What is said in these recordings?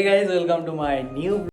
Hey guys welcome to my new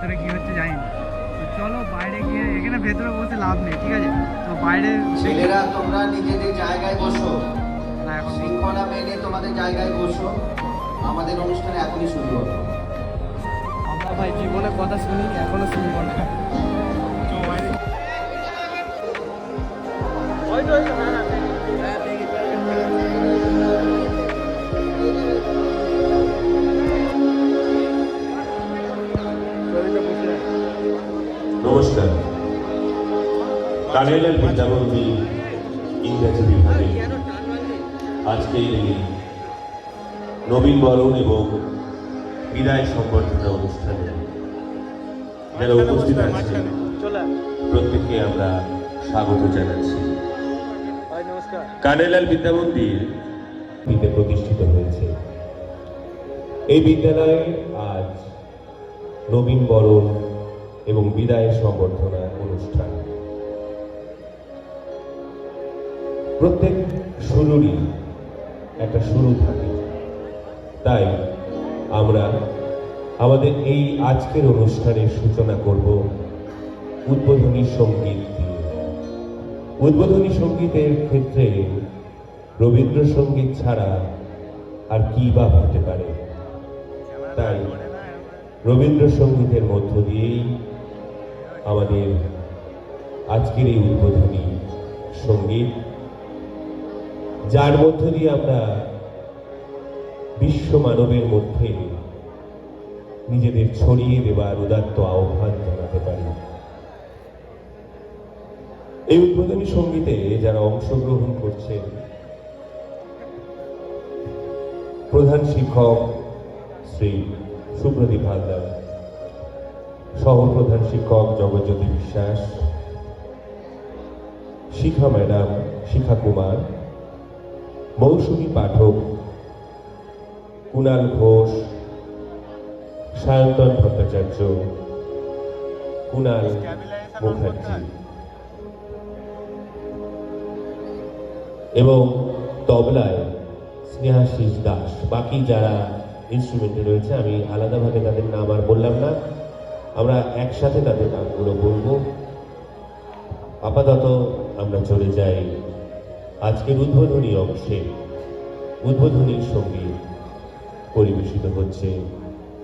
ভেতরে কি হচ্ছে জানি না তো চলো বাইরে গিয়ে এখানে ভেতরে বসে লাভ নেই ঠিক আছে? তো বাইরে ছেলেরা তোমরা নিজেদের জায়গায় বসো। না এখন শৃঙ্খলা মেনে তোমাদের জায়গায় বসো। আমাদের অনুষ্ঠান এখনই শুরু হবে। আমরা ভাই জীবনে কথা শুনি এখনও শুনব না। নমস্কার। কানেলাল বিদ্যামন্ত্রী ইংরেজি বিভাগে আজকে এই নবীন বরণ এবং বিদায় সম্বর্ধনা অনুষ্ঠানে যারা উপস্থিত আছেন প্রত্যেককে আমরা স্বাগত জানাচ্ছি। কানেলাল বিদ্যামন্দির বিদ্যা প্রতিষ্ঠিত হয়েছে। এই বিদ্যালয়ে আজ নবীন বরণ এবং বিদায় সম্বর্ধনা অনুষ্ঠান। প্রত্যেক শুরুরই একটা শুরু থাকে। তাই আমরা আমাদের এই আজকের অনুষ্ঠানের সূচনা করব উদ্বোধনী সংগীত দিয়ে। উদ্বোধনী সঙ্গীতের ক্ষেত্রে রবীন্দ্রসঙ্গীত ছাড়া আর কি বা হতে পারে? তাই রবীন্দ্রসঙ্গীতের মধ্য দিয়েই আমাদের আজকের এই উদ্বোধনী সংগীত, যার মধ্য দিয়ে আমরা বিশ্ব মানবের মধ্যে নিজেদের ছড়িয়ে দেবার উদাত্ত আহ্বান জানাতে পারি। এই উদ্বোধনী সঙ্গীতে যারা অংশগ্রহণ করছেন, প্রধান শিক্ষক শ্রী সুপ্রদীপ হালদার সহপ্রধান শিক্ষক জগজ্যোতি বিশ্বাস, শিখা ম্যাডাম শিখা কুমার, মৌসুমী পাঠক কুণাল ঘোষ, সায়ন্তন ভট্টাচার্য, কুণাল মুখার্জি এবং তবলায় স্নেহাশিস দাস। বাকি যারা ইনস্ট্রুমেন্টে রয়েছে, আমি আলাদাভাবে তাদের নাম আর বললাম না। আমরা একসাথে তাদের নামগুলো বলব। আপাতত আমরা চলে যাই আজকের উদ্বোধনী অংশে। উদ্বোধনীর সংগীত পরিবেশিত হচ্ছে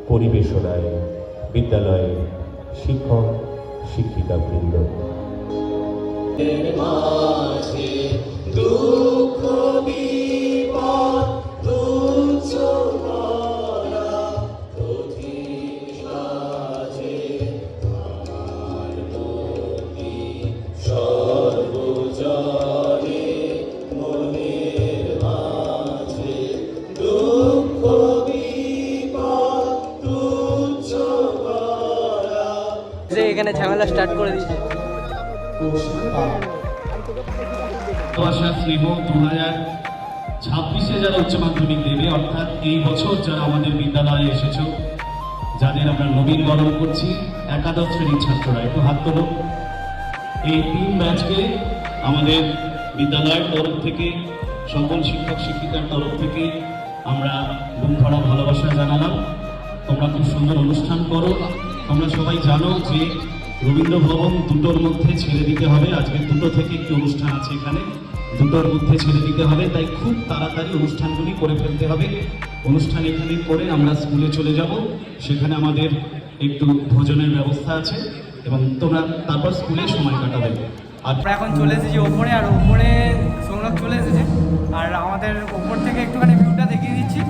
পরিবেশনায় বিদ্যালয়ে শিক্ষক শিক্ষিকা বৃন্দ যে এখানে ঝামেলা স্টার্ট করে দিয়েছে। ছাব্বিশে যারা উচ্চ মাধ্যমিক দেবে, অর্থাৎ এই বছর যারা আমাদের বিদ্যালয়ে এসেছ, যাদের আমরা নবীন গরম করছি, একাদশ শ্রেণির ছাত্ররা, একটু হাত তোলো। এই তিন ব্যাচকে আমাদের বিদ্যালয়ের তরফ থেকে, সকল শিক্ষক শিক্ষিকার তরফ থেকে আমরা বুক ভরা ভালোবাসা জানালাম। তোমরা খুব সুন্দর অনুষ্ঠান করো। তোমরা সবাই জানো যে রবীন্দ্র ভবন দুটোর মধ্যে ছেড়ে দিতে হবে। আজকে দুটো থেকে একটি অনুষ্ঠান আছে এখানে। দুটোর মধ্যে ছেড়ে দিতে হবে, তাই খুব তাড়াতাড়ি অনুষ্ঠানগুলি করে ফেলতে হবে। অনুষ্ঠান এখানে করে আমরা স্কুলে চলে যাব। সেখানে আমাদের একটু ভোজনের ব্যবস্থা আছে এবং তোমরা তারপর স্কুলে সময় কাটাবে। আর এখন চলে এসেছি ওপরে, আর ওপরে সৌরভ চলে এসেছে। আর আমাদের ওপর থেকে একটুখানি ভিউটা দেখিয়ে দিচ্ছি।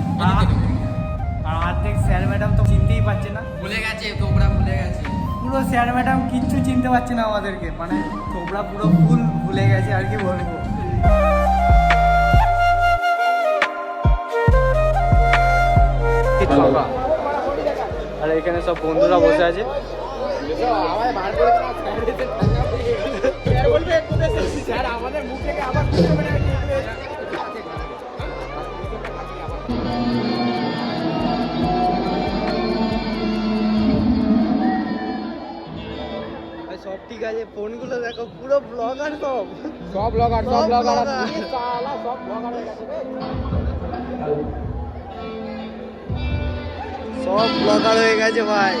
অর্ধেক স্যার ম্যাডাম তো চিনতেই পারছে না। ভুলে গেছে তোমরা ভুলে গেছে। পুরো স্যার ম্যাডাম কিচ্ছু চিনতে পারছে না আমাদেরকে। মানে তোমরা পুরো ফুল ভুলে গেছে আর কি বলব। আর এখানে সব বন্ধুরা বসে আছে। ফোনগুলো দেখো পুরো ব্লগার সব। সব ব্লগার সব ব্লগার সব ব্লগার হয়ে গেছে ভাই।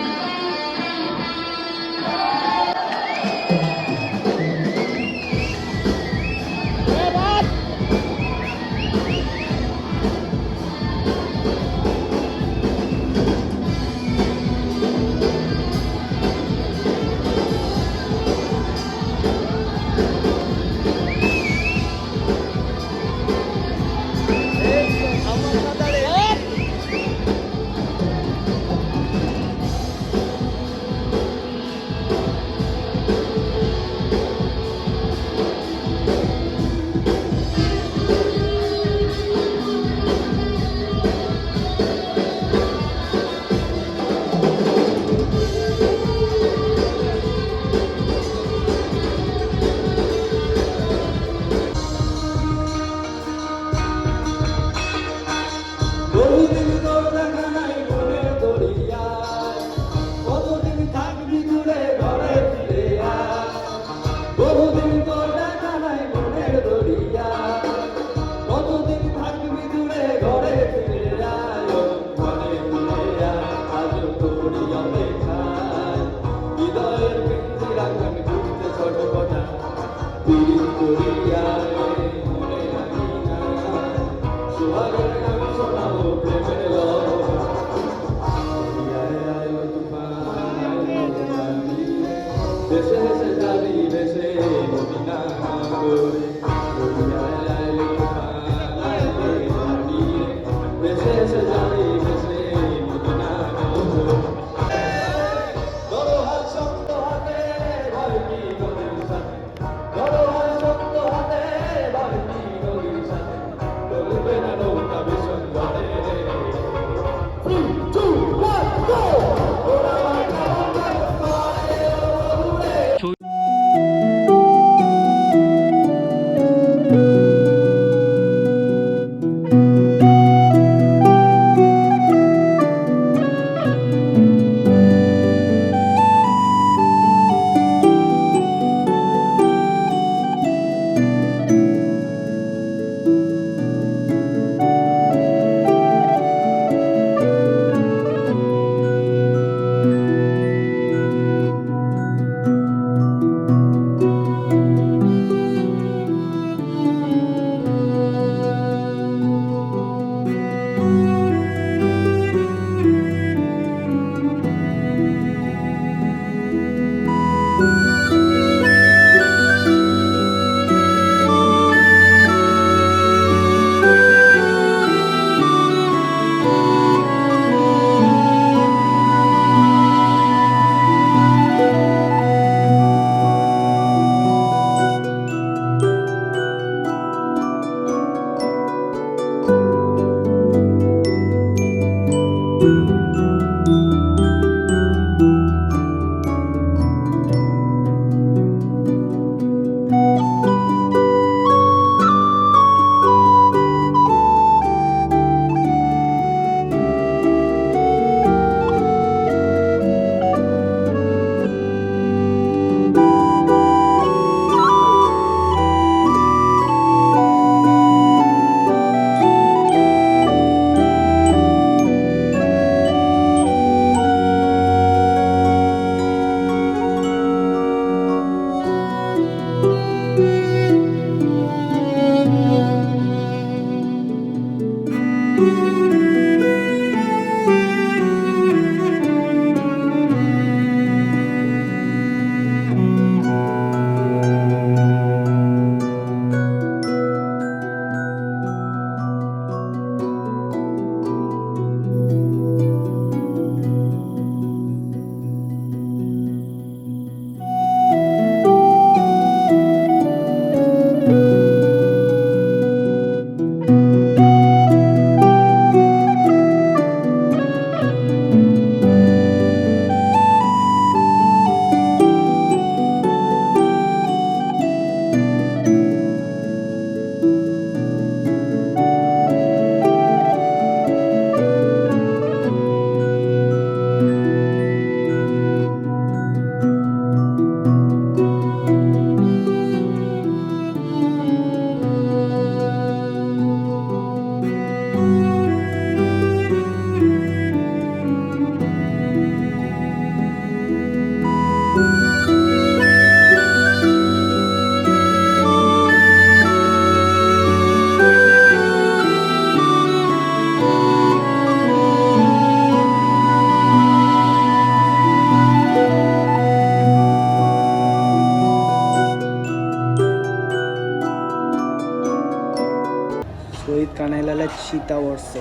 শীতাবর্ষ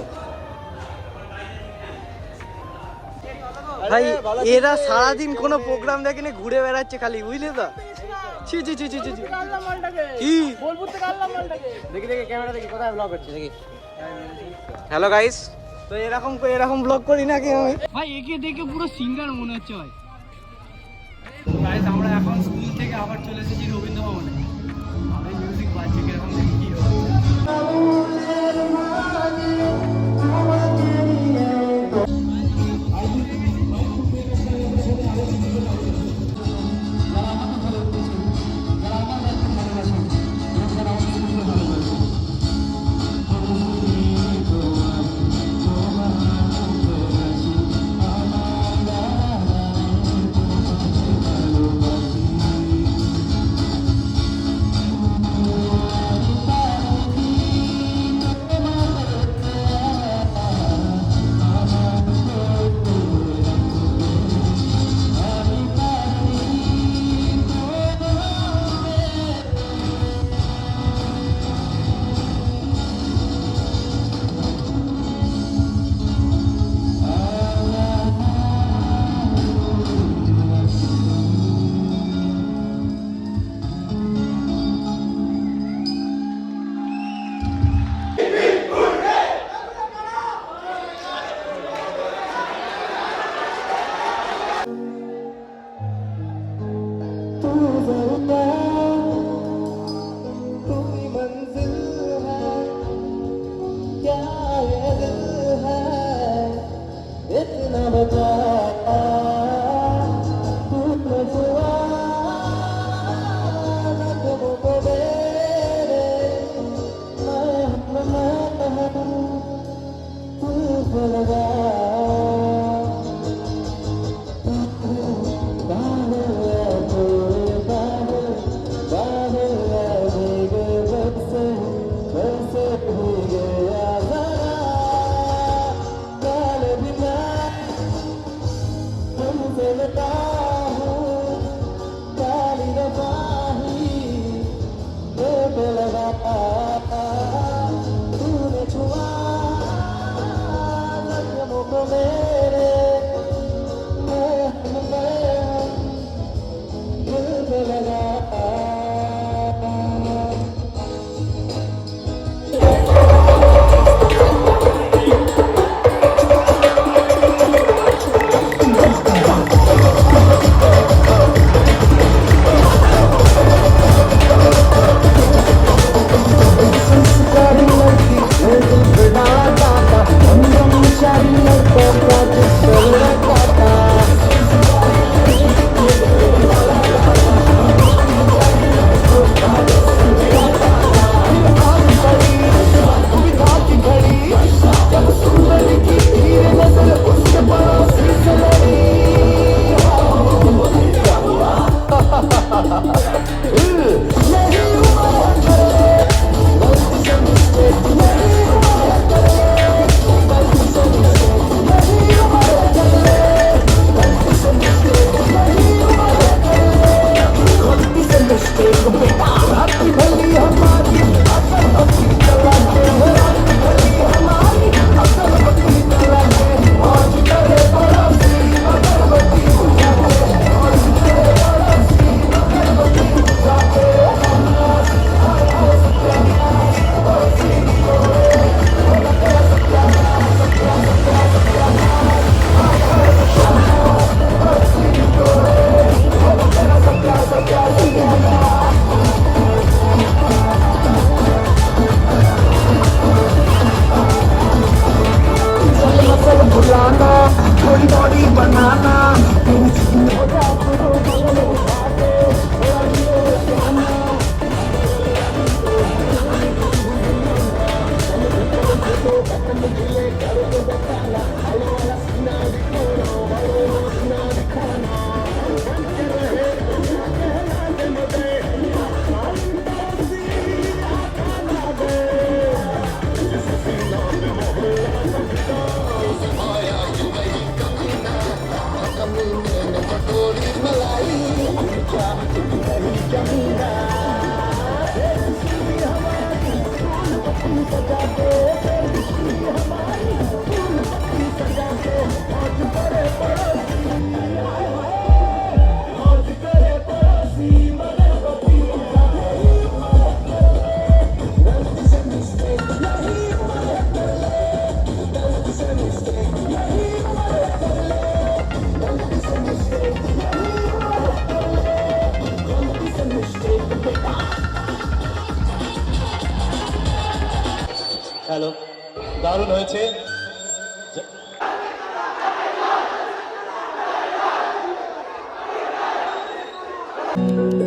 ভাই এরা সারাদিন কোনো প্রোগ্রাম দেখেনি ঘুরে বেড়াচ্ছে খালি বুঝলি তো? ছি ছি ছি ছি ছি ছি। কি? দেখি দেখি ক্যামেরা দেখি কোথায় ব্লগ হচ্ছে দেখি। হ্যালো গাইস তো এরকম করে এরকম ব্লগ করি নাকি আমি? ভাই একে দেখে পুরো সিঙ্গার মনে হচ্ছে ভাই। গাইস আমরা এখন স্কুল থেকে আবার চলে এসেছি রবীন্দ্র ভবনে আমি মিউজিক বাজছে কীরকম দেখি কি হয়। দারুণ হয়েছে। घड़ी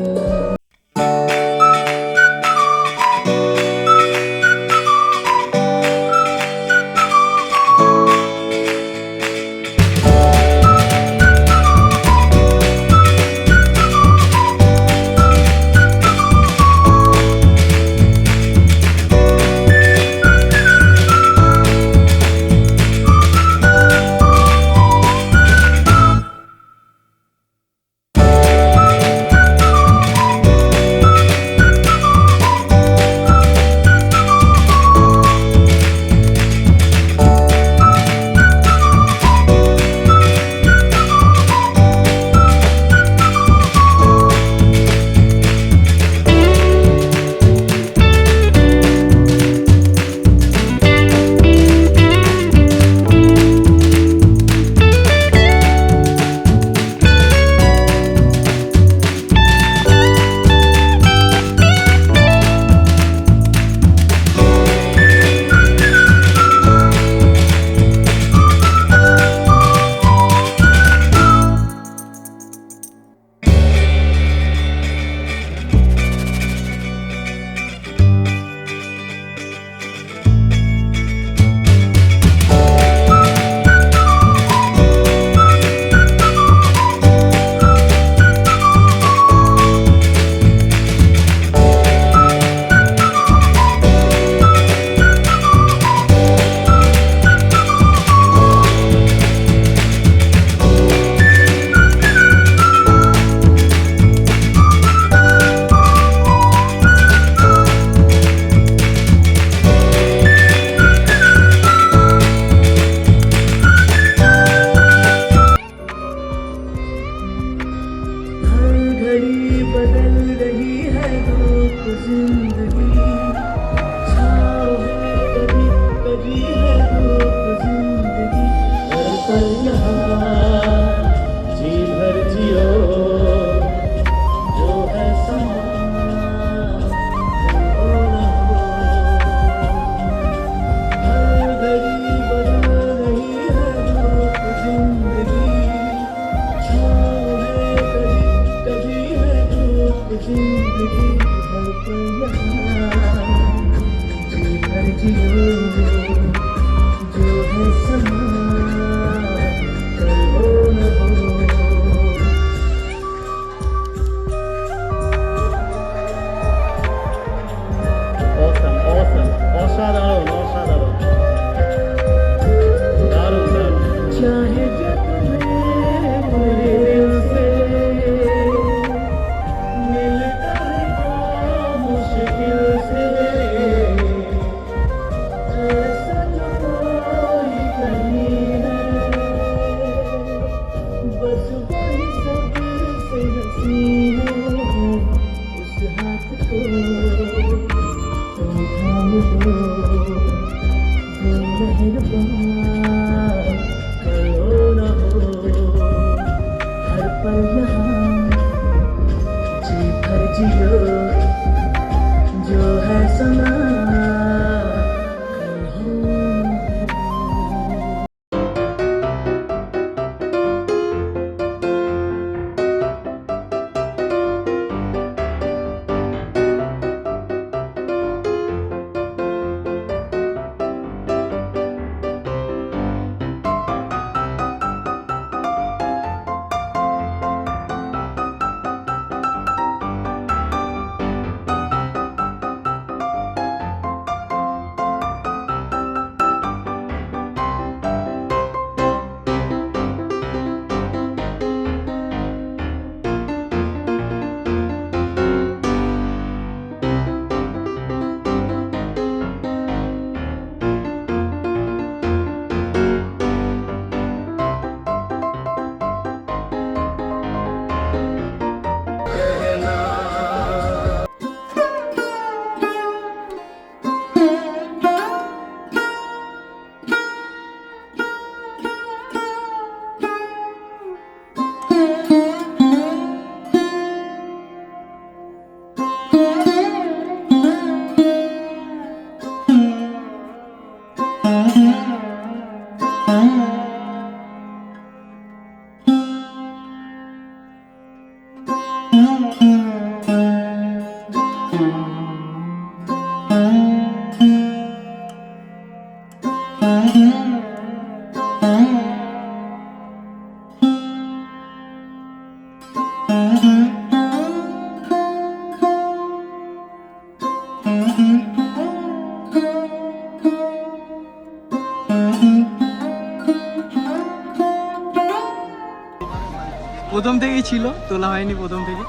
ছিল তোলা হয়নি প্রথম থেকে।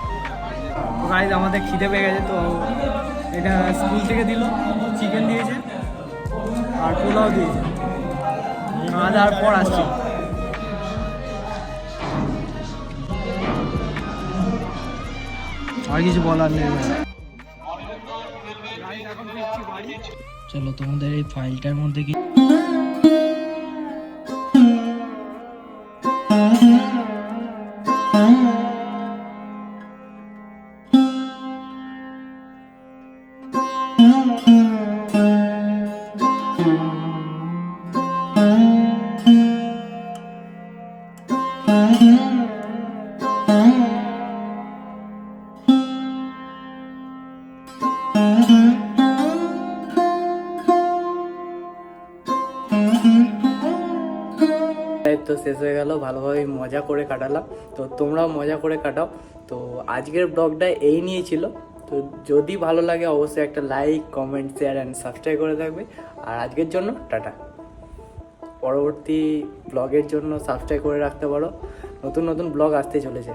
গাইজ আমাদের খিদে পেয়ে গেছে তো এটা স্কুল থেকে দিল চিকেন দিয়েছে আর পোলাও দিয়েছে। খাওয়া দাওয়ার পর আসছে। আর কিছু বলার নেই। চলো তোমাদের এই ফাইলটার মধ্যে কি তো শেষ হয়ে গেল ভালোভাবে মজা করে কাটালাম। তো তোমরাও মজা করে কাটাও। তো আজকের ব্লগটা এই নিয়ে ছিল। তো যদি ভালো লাগে অবশ্যই একটা like, comment, share and subscribe করে থাকবে। আর আজকের জন্য টাটা। পরবর্তী ব্লগের জন্য সাবস্ক্রাইব করে রাখতে পারো। নতুন নতুন ব্লগ আসতে চলেছে।